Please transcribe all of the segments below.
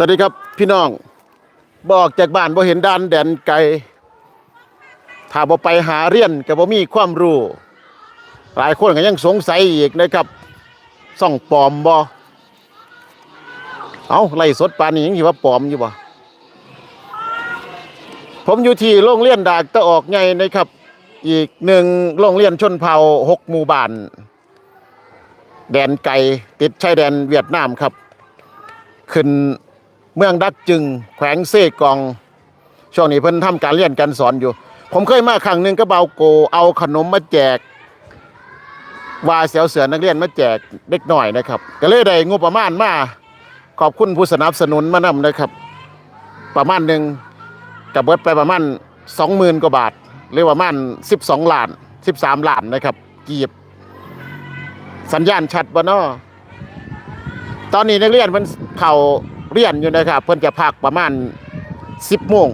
สวัสดีครับพี่น้องบอกจากบ้านบ่เห็นด้านแดนไกลถ้าบ่ไปหาเรียนก็บ่มีความรู้ หลายคนก็ยังสงสัยอีกนะครับส่องปลอมบ่เอาไล่สดปานนี้ยังสิว่าปลอมอยู่บ่ผมอยู่ที่โรงเรียนดากตะออกไงนะครับ อีกหนึ่งโรงเรียนชนเผ่าหกหมู่บ้าน แดนไกลติดชายแดนเวียดนามครับ ขึ้น เมืองดักจึง แขวงเซกอง ช่วงนี้เพิ่นทำการเรียนการสอนอยู่ ผมเคยมาครั้งหนึ่งก็เบาโก เอาขนมมาแจกว่าเสียวเสือนักเรียนมาแจกเด็กหน่อยนะครับ ก็เลยได้งบประมาณมาขอบคุณผู้สนับสนุนมานำนะครับ ประมาณหนึ่งกับเบิดไปประมาณสองหมื่นกว่าบาทหรือประมาณสิบสองล้านสิบสามล้านนะครับ กีบ สัญญาณชัดบ่นาะตอนนี้นักเรียนมันเข้า เรียนอยู่นะครับ เพิ่นจะพักประมาณ 10โมง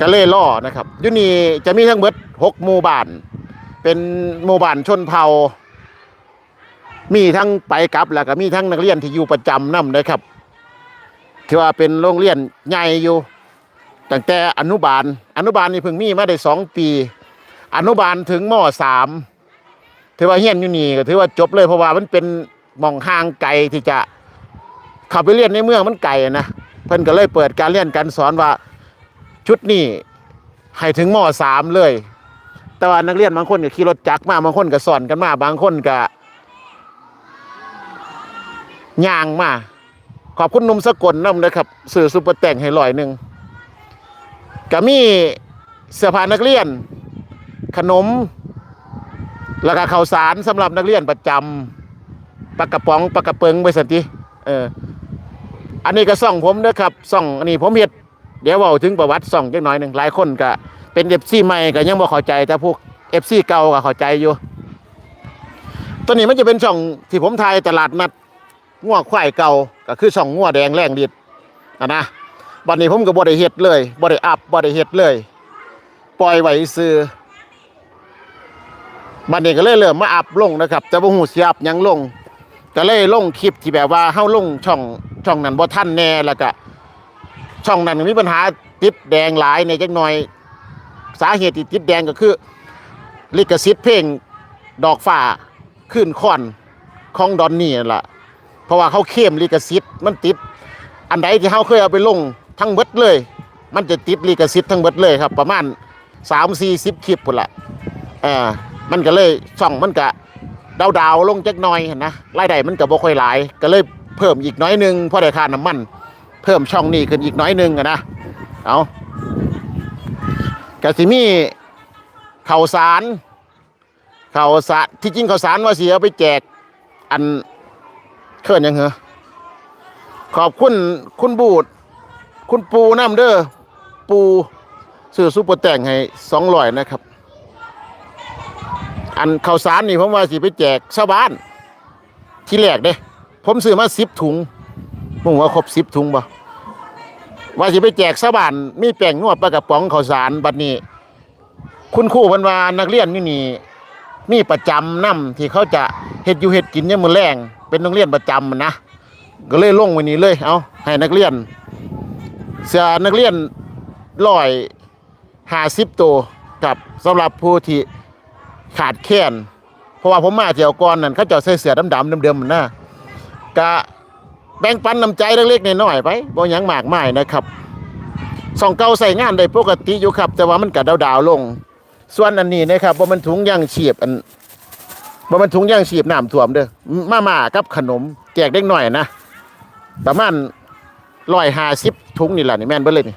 ก็เลยล่อนะครับอยู่นี่จะมีทั้งเบิด6หมู่บ้าน เป็นหมู่บ้านชนเผ่า มีทั้งไปกลับแล้วก็มีทั้งนักเรียนที่อยู่ประจำนํนะครับที่ว่าเป็นโรงเรียนใหญ่อยู่ตั้งแต่อนุบาล อนุบาลนี่เพิ่งมีมาได้สองปี อนุบาลถึงมสามถือว่าเฮียนอยู่นี่ก็ถือว่าจบเลยเพราะว่ามันเป็นมองห่างไกลที่จะ เข้าไปเรียนในเมืองมันไกลนะเพิ่นก็เลยเปิดการเรียนการสอนว่าชุดนี้ให้ถึงมสามเลย แต่ว่านักเรียนบางคนก็ขี่รถจักรมาบางคนก็สอนกันมา บางคนก็ย่างมา ขอบคุณนุ่มสกลนำนะครับสื่อซุปเปอร์แต่งให้ลอยหนึ่งก็มีเสื้อผ้านักเรียน ขนม แล้วก็ข้าวสารสำหรับนักเรียนประจำปากกระป๋องปลากระเปิงไปสันติเออ อันนี้ก็ส่องผมนะครับส่องอันนี้ผมเฮ็ดเดี๋ยวเว่าถึงประวัติส่องจักหน่อยหนึ่งหลายคนก็เป็นเอฟซีใหม่ก็ยังบ่เข้าใจแต่พวกเอฟซีเก่าก็เข้าใจอยู่ตัวนี้มันจะเป็นช่องที่ผมถ่ายตลาดนัดงัวควายเก่าก็คือช่องงัวแดงแรงดิดอะนะบัดนี้ผมก็บ่ได้เฮ็ดเลยบ่ได้อัพบ่ได้เฮ็ดเลย ปล่อยไว้ซื่อบัดนี้ก็เลยเริ่มมาอัพลงนะครับ แต่บ่ฮู้สิอัพยังลง ก็เลยลงคลิปที่แบบว่าเฮาลงช่องช่องนั้นบ่ทันแน่แล้วก็ช่องนั้นมีปัญหาติดแดงหลายในจักหน่อย สาเหตุที่ติดแดงก็คือ ลิขสิทธิ์เพลงดอกฟ้าขึ้นคอนของดอนนี่นั่นล่ะเพราะว่าเขาเข้มลิขสิทธิ์มันติด อันใดที่เฮาเคยเอาไปลงทั้งเบิดเลย มันจะติดลิขสิทธิ์ทั้งเบิดเลยครับ ประมาณ3-40คลิปพุ่นละอ่ามันก็เลยช่องมันก็ ดาวดาวๆลงจักหน่อยนะรายได้มันก็บ่ค่อยหลาย ก็เลยเพิ่มอีกน้อยหนึงเพราะได้ค่าน้ำมัน เพิ่มช่องนี้ขึ้นอีกน้อยหนึงนะเอากสิมีข่าวสารข่าวสารที่จริงข่าวสารว่าเสิเอาไปแจกอันเคลื่อนยังเหรอขอบคุณคุณบูดคุณปูน้ำเด้อปูซื้อซุปเปอร์แต่งให้สองร้อยนะครับ อันข้าวสารนี่ผมว่าสิไปแจกชาวบ้าน ที่แรกเด้ ผมซื้อมาสิบถุงผมว่าครบสิบถุงบ่ว่าสิไปแจกชาวบ้านมีแป้งนวดปลากระป๋องข้าวสารบัดนี้ คุณครูเพิ่นว่านักเรียนนี่นี่มีประจำนํที่เขาจะเฮ็ดอยู่เฮ็ดกินยามมื้อแลงเป็นโรงเรียนประจำนะก็เลยลงว้นี้เลยเอาให้นักเรียน เสื้อนักเรียนร้อยหาสิบตัวกับสำหรับผู้ที่ ขาดแคลนเพราะว่าผมมาเที่ยวก่อนนั่นเขาเจ้าใส่เสื้อดำๆเดิมๆมันนะกะแบ่งปันน้ำใจเล็กๆน้อยๆไปบ่ยังมากมายนะครับส่องเก่าใส่งานได้ปกติอยู่ครับ แต่ว่ามันก็ดาวๆลง ส่วนอันนี้นะครับบ่มันถุงย่างชีพอันบ่มันถุงย่างชีพน้ำท่วมเด้อมาม่ากับขนมแจกเด็กหน้อยนะประมาณ150ถุงนี่แหละนี่แม่นเบิเลยนี่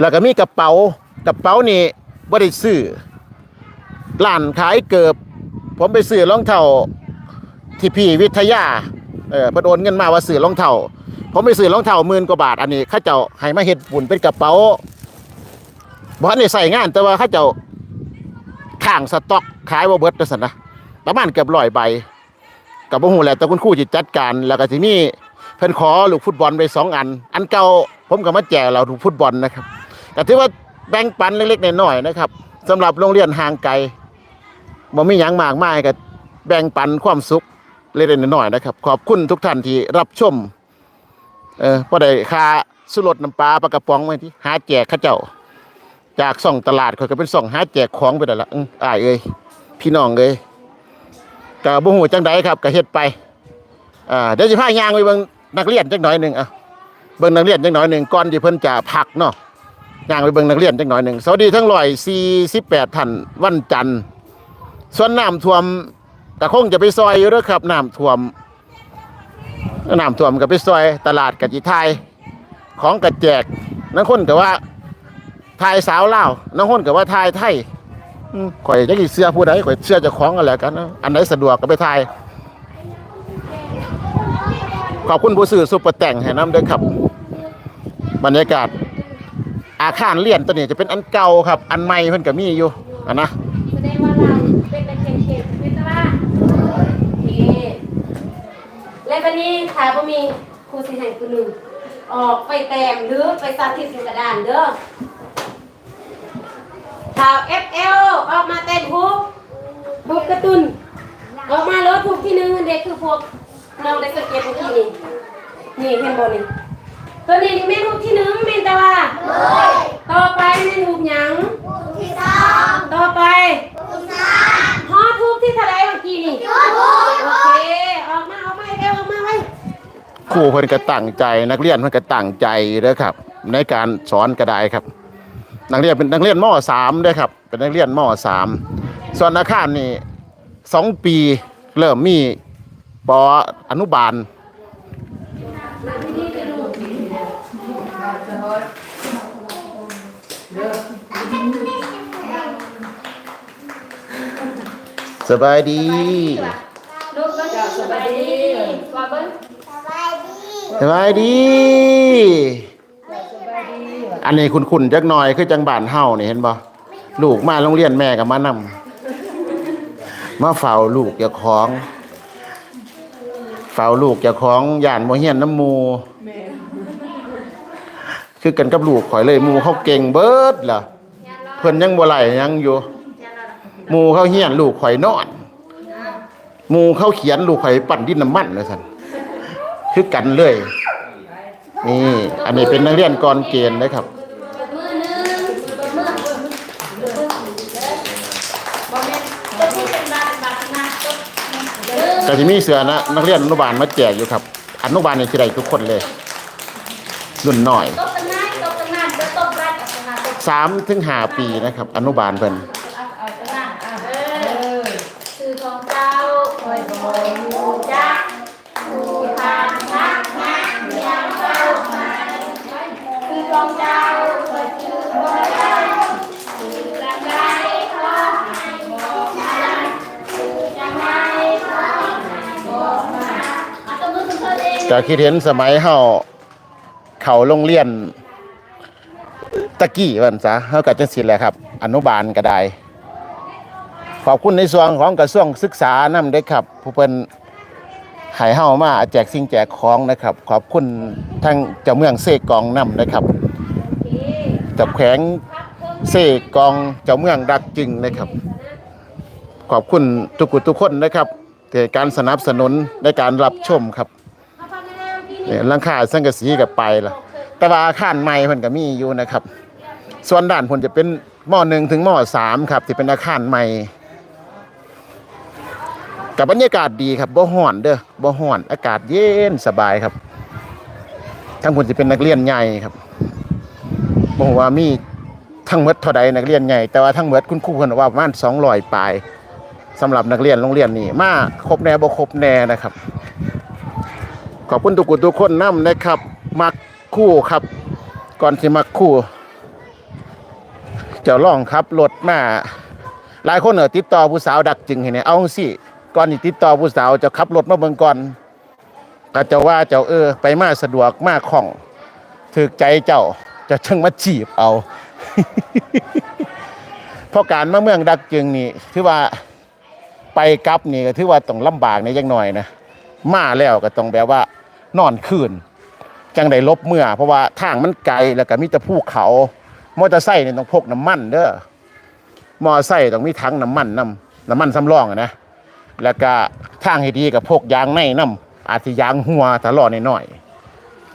แล้วก็มีกระเป๋ากระเป๋านี่บ่ได้ซื้อ ร้านขายเกือบ ผมไปซื้อรองเท้าที่พี่วิทยาเออพิ่นโอนเงินมาว่าซื้อรองเท้าผมไปซื้อรองเท้าหมื่นกว่าบาทอันนี้ข้าเจ้าให้มาเฮ็ดบุญเป็นกระเป๋าบ่ทันได้ใส่งานแต่ว่าข้าเจ้าข้างสต็อกขายบ่เบิดจังซั่นนะประมาณเกือบ100ใบก็บ่ฮู้แหละแต่คุณครูสิจัดการแล้วก็สิมีเพิ่นขอลูกฟุตบอลไปสองอัน อันเก่าผมก็มาแจกเราลูกฟุตบอลนะครับก็ถือว่าแบ่งปันเล็กๆน้อยๆนะครับสำหรับโรงเรียนห่างไกล บ่มีหยังมากมายก็แบ่งปันความสุขเล็กๆน้อยๆนะครับ ขอบคุณทุกท่านที่รับชม เออพอได้ค่าสุรสน้ำปลาปลากระป๋องไว้ที่หาแจกเข้าเจ้า จากส่องตลาดข่อยก็เป็นส่องหาแจกของไปแล้วล่ะอื้ออ้ายเอ้ยพี่น้องเอ้ยก็บ่ฮู้จังใดครับก็เฮ็ดไปอ่าเดี๋ยวสิพายางไปเบิ่งนักเรียนจักหน่อยหนึงอะเบิ่งนักเรียนจักหน่อยหนึงก่อนที่เพิ่นจะพักเนาะย่างไปเบิ่งนักเรียนจักหน่อยหนึงสวัสดีทั้ง148ท่านวันจันทร์ ส่วนน้ำท่วมก็คงจะไปซอยอยู่เด้อครับน้ำท่วมน้ำท่วมก็ไปซอยตลาดกะจิไทยของกระแจกนังคนก็ว่าทายสาวเล่าน้องคนกับว่าทายไทยข่อยจะกี่เสื้อผู้ใดข่อยเสื้อจะคล้องกันแหละกันนะอันไหนสะดวกก็ไปทายขอบคุณผู้สื่อซุปเปอร์แต่งให้น้ำด้วยครับ บรรยากาศ อาคารเรียนตัวนี้จะเป็นอันเก่าครับ อันใหม่เพิ่นก็มีอยู่อันนะ แสดงว่าเราเป็นเป็นเขตเขตเป็นตลาดโอเค และวันนี้ถ้าบ่มีครูสิให้คนหนึ่งออกไปแต้มหรือไปสาธิตอยู่กระดานเด้อข่าว FL ออกมาเต้นฮุกฮุกกระตุนออกมาเลยฮุกที่หนึ่งเด็กคือพวกน้องได้สังเกตเมื่อกี้นี่นี่เห็นบ่นี่ตัวนี้นี่แม่นฮุกที่หนึ่งแม่นแต่ว่าต่อไปแม่นฮุกหยังต่อไปฮอทูบที่ทะเลเมื่อกี้นี่โอเคออกมาออกมาเร็วออกมาไว้ ครูเพิ่นก็ตั้งใจ นักเรียนเพิ่นก็ตั้งใจเด้อครับ ในการสอนก็ได้ครับ นักเรียนเป็นนักเรียนม .3 เด้อครับ เป็นนักเรียนม .3 ส่วนอาคารนี่สองปีเริ่มมีปอนุบาลสบายดี ลูกก็จะสบายดีว่าเบิ้ง สบายดี อันนี้คุณคุณจักหน่อยคือจังบ้านเฮานี่เห็นบ่ลูกมาโรงเรียนแม่ก็มานำมาเฝ้าลูกเจ้าของเฝ้าลูกเจ้าของย่านบ่เฮียนน้ำหมูคือกันกับลูกข่อยเลยหมูเขาเก่งเบิดล่ะเพิ่นยังบ่ไหลยังอยู่หมูเขาเฮียนลูกข่อยนอนหมูเขาเขียนลูกข่อยปั่นดินน้ำมันว่าซั่น คือกันเลยนี่อันนี้เป็นนักเรียนกรเกณฑ์นะครับมือหนึ่งมือบ่แม่นจะพูดเป็นบาทบาทนะจบเด้อแต่ที่มีเสือนะนักเรียนอนุบาลมาแจกอยู่ครับอนุบาลในที่ใดทุกคนเลยรุ่นหน่อยตบกันนานตบกันนานเด้อตบรัดเอากันนานตบสามถึงห้าปีนะครับ อนุบาลเพิ่นเอาเอากัน ก็คิดเห็นสมัยเฮาเข้าโรงเรียนตะกี้วันซะเฮาก็จังซี่แหละครับ อนุบาลก็ได้ขอบคุณในส่วนของกระทรวงศึกษานำด้ครับ ผู้เพิ่นให้เฮามาแจกสิ่งแจกของนะครับ ขอบคุณทั้งเจ้าเมืองเซกองนำนะครับจับแขวงเซกองเจ้าเมืองดักจึงนะครับ ขอบคุณทุกคนทุกคนนะครับเกิดการสนับสนุนในการรับชมครับ เนี่ยหลังคาสังกะสีกับไปละแต่ว่าอาคารใหม่เพิ่นก็มีอยู่นะครับ ส่วนด้านผลจะเป็นหม้อหนึ่งถึงหม้อสามครับที่เป็นอาคารใหม่กับบรรยากาศดีครับบ่ฮ้อนเด้อบ่ฮ้อนอากาศเย็นสบายครับทั้งผลจะเป็นนักเรียนใหญ่ครับบอกว่ามีทั้งหมดเท่าใดนักเรียนใหญ่แต่ว่าทั้งหมดคุณครูเพิ่นว่าประมาณ200ปลายสำหรับนักเรียนโรงเรียนนี้มาครบแน่บ่ครบแน่นะครับ ขอบคุณทุกคนทุกคนนํนะครับ มักคู่ครับ ก่อนสิมักคู่เจ้าล่องครับรถมาหลายคนเออติดต่อผู้สาวดักจึงให้เนี่ยเอาสิก่อนที่ติดต่อผู้สาวจะขับรถมาเบิ่งก่อนก็จะว่าเจ้าเออ ไปมาสะดวกมาคล่องถึกใจเจ้าจะช่างมาจีบเอาเพราะการมาเมืองดักจึงนี่ถือว่าไปกลับนี่ก็ถือว่าต้องลำบากในยังหน่อยนะมาแล้วก็ต้องแบบว่า นอนคืนจังได้ลบเมื่อ เพราะว่าทางมันไกลแล้วก็มีแต่ภูเขา มอเตอร์ไซค์นี่ต้องพกน้ำมันเด้อมอเตอร์ไซค์ต้องมีถังน้ำมันนํน้ำมันสำรองนะแล้วก็ทางให้ดีกับพกยางในนํอาจสิยางหัวตลอดหน่อย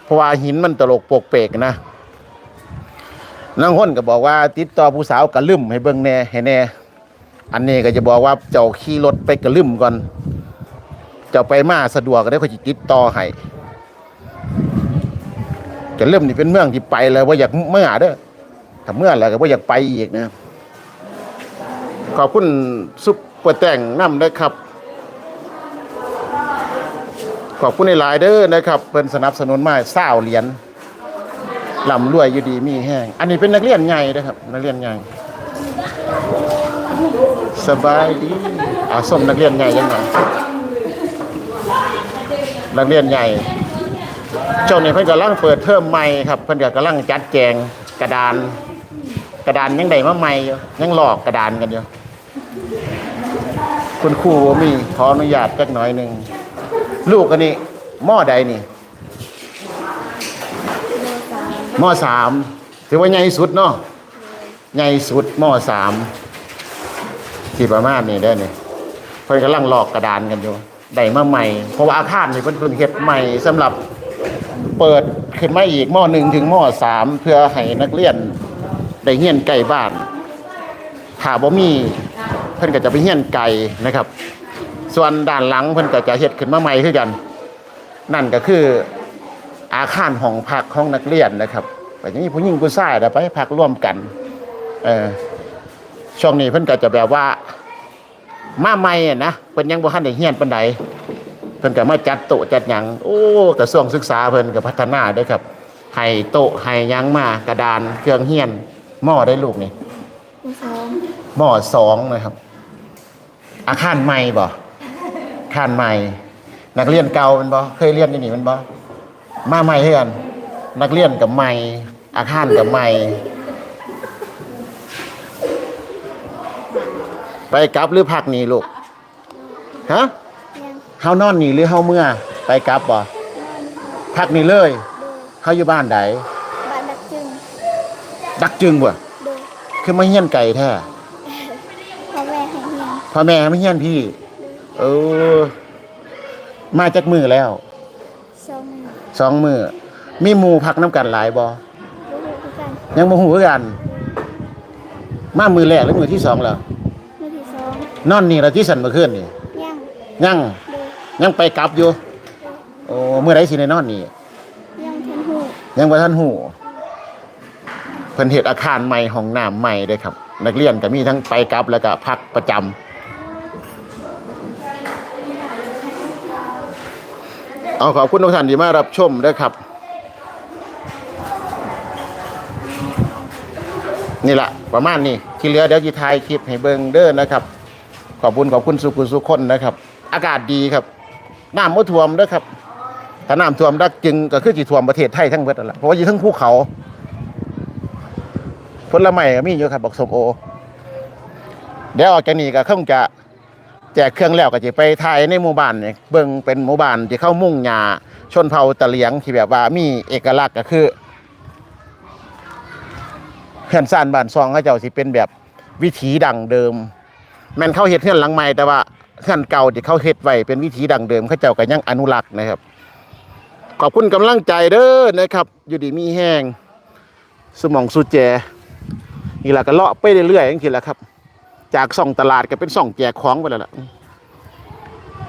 เพราะว่าหินมันตลกโปกเปกนะนางคนก็บอกว่าติดต่อผู้สาวกระลืมให้เบิ่งแหน่ให้แหน่ อันนี้ก็จะบอกว่าเจ้าขี่รถไปกระลืมก่อน เจ้าไปมาสะดวกก็ได้เขาจะติดต่อให้ กระลืมนี่เป็นเมืองที่ไปแล้วว่าอยากเมื่อเด้อถ้าเมื่อแล้วก็ว่าอยากไปอีกนะขอบคุณซุปเปอร์แต่งน้ำนะครับ ขอบคุณในหลายเด้อนะครับเพิ่นสนับสนุนมาเศร้าเหรียญลำรวยอยู่ดีมีแห้ง อันนี้เป็นนักเรียนใหญ่นะครับ นักเรียนใหญ่สบายดีอาสมนักเรียนใหญ่ยังไงนักเรียนใหญ่ ช่วงนี้เพิ่นกำลังเปิดเทอมใหม่ครับ เพิ่นก็กำลังจัดแจงกระดาน กระดานยังไดมาใหม่อยู่ยังหลอกกระดานกันอยู่คุณครูบ่มีขออนุญาตจักหน่อยหนึ่งลูกกันนี่หม้อใดนี่หม้อสามถือว่าใหญ่สุดเนาะใหญ่สุดหม้อสามที่ประมาณนี้ได้อนี่เพิ่นกำลังหลอกกระดานกันอยู่ได้มาใหม่ เพราะว่าอาคารนี่เพิ่นเพิ่นเฮ็ดใหม่สำหรับ เปิดขึ้นมาอีกหม้อหนึ่งถึงหม้อสามเพื่อให้นักเรียนได้เฮียนใกล้บ้านถ้าบ่มีเพิ่นก็จะไปเฮียนไกลนะครับ ส่วนด้านหลังเพิ่นก็จะเฮ็ดขึ้นมาใหม่คือกัน นั่นก็คืออาคารห้องพักของนักเรียนนะครับแต่ยังมีผู้หญิงผู้ชายไปพักร่วมกันเออช่วงนี้เพิ่นก็จะแบบว่ามาใหม่อะนะเพิ่นยังบ่ทันได้เฮียนปานใด เพิ่นก็มาจัดโต๊ะจัดหยังโอ้กระทรวงศึกษาเพิ่นก็พัฒนาเด้อครับให้โต๊ะให้หยังมากระดานเครื่องเฮียนหม้อได้ลูกนี่ผู้สองหม้อสองนะครับ อาคารใหม่บ่อาคารใหม่ นักเรียนเก่ามันบ่เคยเรียนที่นี่มันบ่มาใหม่เฮือนนักเรียนกับใหม่ อาคารกับใหม่ไปกลับหรือพักนี่ลูกฮะยัง เฮานอนนี่หรือเฮาเมื่อไปกลับบ่พักนี่เลยโดยเฮาอยู่บ้านใดบ้านดักจึงดักจึงบ่โดยคือมาเฮียนไก่แท้พ่อแม่ให้เฮียนพ่อแม่ไม่เฮียนพี่ เออ มาจากมือแล้วสองมือสองมือมีหมู่พักน้ำกันหลายบ่รู้คือกันยังบ่ฮู้คือกัน มามือแรกหรือมือที่สองแล้วมือที่สองนอนนี่ละที่สันเมื่อคืนนี่ยังยังโด ยยังไปกลับอยู่ โอ้เมื่อไรสิได้นอนนี่ยังทันหูยังบ่ทันฮู้เพิ่นเฮ็ดอาคารใหม่ห้องน้ำใหม่เด้อครับ นักเรียนก็มีทั้งไปกลับแล้วก็พักประจำเอาขอบคุณทุกท่านที่มารับชมเด้อครับ นี่แหละประมาณนี้ที่เหลือเดี๋ยวจะถ่ายคลิปให้เบิ่งเด้อนะครับ ขอบคุณขอบคุณสุขุสุขคนนะครับ อากาศดีครับ น้ำบ่ท่วมเด้อครับถ้าน้ำท่วมดักจึงก็คือสิท่วมประเทศไทยทั้งเบิดนั่นแหละเพราะว่าอยู่ทั้งภูเขาผลไม้ก็มีอยู่ครับบอกสมโอเดี๋ยวออกจากนี้ก็คงจะแจกเครื่องแล้วก็จะไปถ่ายในหมู่บ้านเนี่ยเบิ่งเป็นหมู่บ้านที่เข้ามุ่งหญ้าชนเผ่าตะเลียงที่แบบว่ามีเอกลักษณ์ก็คือเฮือนซ่านบ้านซองเขาเจ้าสิเป็นแบบวิถีดังเดิม แม่นเขาเฮ็ดเฮือนหลังใหม่แต่ว่า เฮือนเก่าที่เขาเฮ็ดไว้เป็นวิถีดั้งเดิมเขาเจ้าก็ยังอนุรักษ์นะครับ ขอบคุณกำลังใจเด้อนะครับ อยู่ดีมีแห้งสมองสุดแจนี่แหละก็เลาะไปเรื่อยๆอย่างที่แหละครับ จากส่องตลาดก็เป็นส่องแจกของไปแล้วล่ะ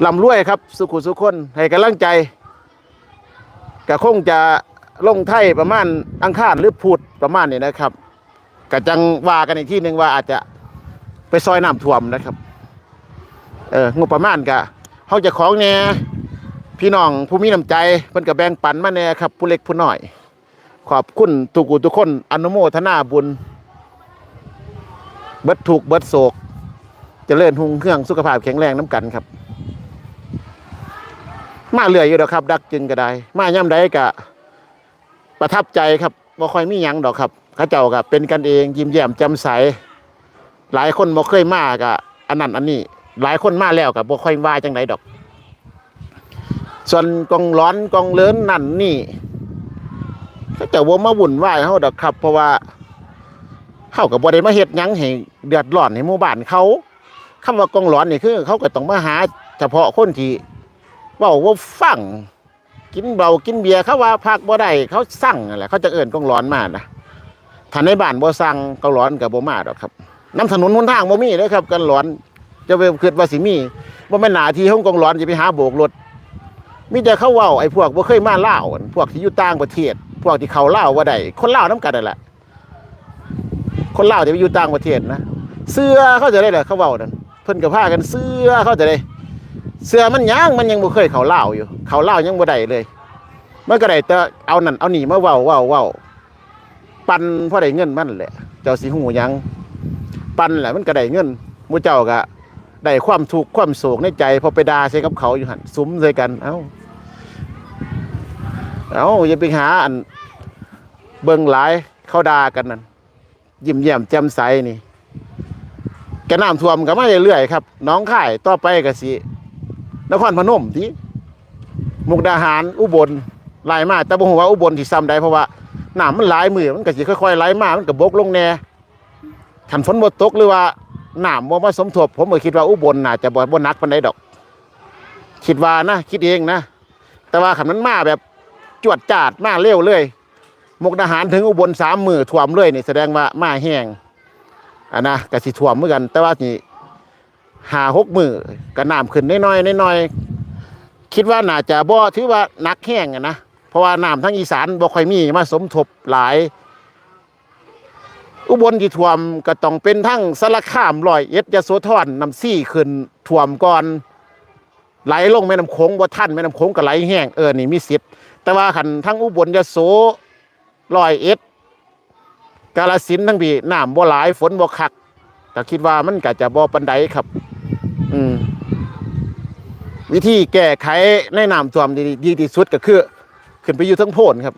ลำรวยครับ สุขุสุขคนให้กำลังใจก็คงจะลงไทยประมาณอังคารหรือพุธประมาณนี้นะครับก็จังว่ากันอีกที่หนึ่งว่าอาจจะไปซอยน้ำท่วมนะครับ เอองบประมาณก็เขาจะของแน่พี่น้องผู้มีน้ำใจเพิ่นก็แบ่งปันมาแน่ครับ ผู้เล็กผู้น้อย ขอบคุณทุกูทุกคนอนุโมทนาบุญ เบิดถูกเบิดโศกเจริญหุงเครื่องสุขภาพแข็งแรงน้ำกันครับ มาเรื่อยอยู่ดอกครับ ดักจึงก็ได้ มาย่ำใดก็ประทับใจครับบ่ค่อยมีหยังดอกครับเขาเจ้าก็เป็นกันเองยิ้มแย้มแจ่มใส หลายคนบ่เคยมาก็อันนั้นอันนี้ หลายคนมาแล้วก็บ่ค่อยว่าจังไดดอก ส่วนกองร้อนกองเลินนั่นนี่ก็จะว่ามาวุ่นวายเฮาดอกครับ เพราะว่าเฮาก็บ่ได้มาเฮ็ดหยังให้เดือดร้อนให้หมู่บ้านเขาคำว่ากองร้อนนี่คือ เขาก็ต้องมาหา เฉพาะคนที่เว้าว่าฟังกินเบากินเบียร์เขาว่าพักบ่ได้เขาสั่งนั่นแหละเขาจะเอิ้นกองร้อนมานะถ้าในบ้านบ่สั่งกองร้อนก็บ่มาดอกครับน้ำถนนหนทางบ่มีเด้อครับกันร้อน จะไปคิดว่าสิมีบ่แม่นหนาที่ของกองร้อนจะไปหาโบกรถมีแต่เขาเว้าไอ้พวกบ่เคยมาลาวอั่นพวกที่อยู่ต่างประเทศ พวกที่เขาเล่าวบ่ได้คนเล่าวนํกันนั่นแหละคนเล่าจะไปอยู่ต่างประเทศนะเสื้อเขาจะได้เหรอเขาเว้านั่นเพิ่นก็พากันเสื้อเขาจะได้เสื้อมันยังมันยังบ่เคยเขาเล่าอยู่ เขาเล่ายังบ่ได้เลยมันก็ได้แต่เอานั่นเอานี่มาเว้าเว้าเว้าปันพอได้เงินมันแหละ เจ้าสิหูยังปันแหละมันก็ได้เงินมูเจ้าก็ ได้ความทุกข์ความโศกในใจ พอไปด่าใส่กับเขาอยู่หันซุ้มใส่กัน เอ้าเอ้าอย่าไปหาอันเบิ่งหลายเขาด่ากันนั่นยิ้มแย้มแจ่มใสนี่แกน้ำท่วมก็มาเรื่อยๆครับน้องข่ายต่อไปกสินครพนมที่มุกดาหารอุบลไหลมาแต่บ่ฮู้ว่าอุบลที่ซ้ำใดเพราะว่าน้ำมันหลายมือมันกสิค่อยๆไหลมามันก็บกลงแน่คันฝนบ่ตกหรือว่า น้ำบ่มาสมทบ ผมก็คิดว่าอุบลน่าจะบ่บ่นักปานใดดอก คิดว่านะคิดเองนะ แต่ว่าคันมันมาแบบจวดจาดมาเร็วเลยมุกดาหารถึงอุบลสามมือท่วมเลยนี่แสดงว่ามาแห้งอะนะก็สิท่วมเหมือนกัน แต่ว่านี่หาหกมือก็น้ำขึ้นน้อยๆน้อยๆคิดว่าน่าจะบ่ถือว่านักแห้งอะนะเพราะว่าน้ำทั้งอีสานบ่ค่อยมีมาสมทบหลาย อุบลที่ท่วมก็ต้องเป็นทั้งสารคามร้อยเอ็ดยโสธรน้ำซี่ขึ้นท่วมก่อนไหลลงแม่น้ำโขงบ่ทันแม่น้ำโขงก็ไหลแห้งเออนี่มีสิทธิ์แต่ว่าคันทั้งอุบลยโสร้อยเอ็ดกาฬสินทั้งพี่น้ำบ่หลายฝนบ่คักก็คิดว่ามันก็จะบ่ปานใดครับ อืมวิธีแก้ไขในน้ำท่วมดีที่สุดก็คือ ขึ้นไปอยู่ทั้งโพนครับ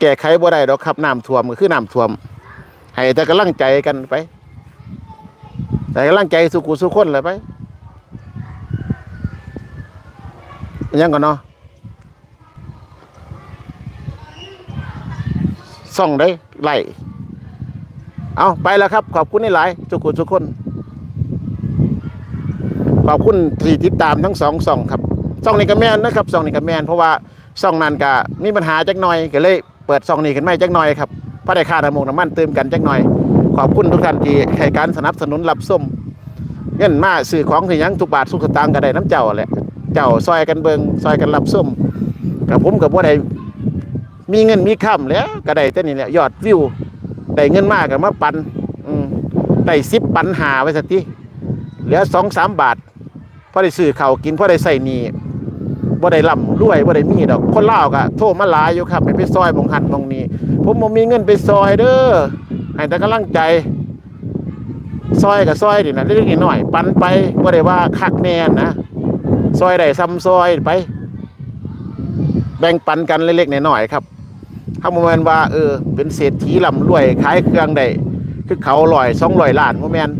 แก้ไขบ่ได้ดอกครับน้ำท่วมก็คือน้ำท่วม ให้แต่กำลังใจกันไป แต่กำลังใจสุขุสุขคนเลยไปยังก่อนเนาะส่องได้ไล่เอาไปแล้วครับ ขอบคุณในหลายๆสุขุสุขคน ขอบคุณที่ติดตามทั้งสองช่องครับช่องในี้ก็แม่นนะครับช่องในี้ก็แม่นเพราะว่าช่องนั้นก็มีปัญหาจักหน่อยก็เลย เปิดช่องนี้ขึ้นมาจักหน่อยครับพระได้ค่าน้ำมันน้ำมันเติมกันจักหน่อย ขอบคุณทุกท่านที่ให้การสนับสนุนรับส้มเงินมาซื้อของที่ยังทุกบาททุกสตางค์ก็ได้น้ำเจ้าแหละเจ้าซอยกันเบิงซอยกันรับส้มกับผมกับว่าได้มีเงินมีค่ำแล้วก็ได้แต่นี่แหละยอดวิวได้เงินมากกับมาปันได้สิบปันหาไว้สักทีเหลือสองสามบาทพอได้ซื้อเขากินพอได้ใส่หนี บ่ได้ร่ำรวยบ่ได้มีดอกคนลาวก็โทรมาหลายอยู่ครับให้ไปซอยมองหันมองนี้ ผมบ่มีเงินไปซอยเด้อให้แต่กำลังใจ ซอยกับซอยดินะเล็กๆน้อยๆปันไปบ่ได้ว่าคักแน่นะ ซอยได้ซ้ำซอยไป แบ่งปันกันเล็กๆน้อยๆครับถ้าบ่แมนว่าเออเป็นเศรษฐีร่ำรวยขายเครื่องได้คือเขาร้อย200ล้านบ่แม่น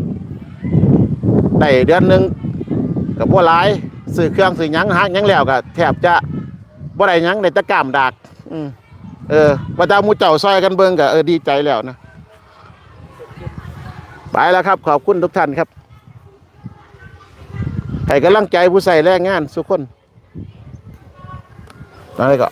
ได้เดือนหนึ่งกับบัวหลาย ซื้อเครื่องซื้อหยังหาหยังแล้วก็แทบจะบ่ได้หยังได้แตะกร้ามดากอืมเออว่าตาหมูเจ้าซอยกันเบิ่งก็เออดีใจแล้วนะไปแล้วครับ ขอบคุณทุกท่านครับให้กำลังใจผู้ใส่แรงงานทุกคนอะไรก็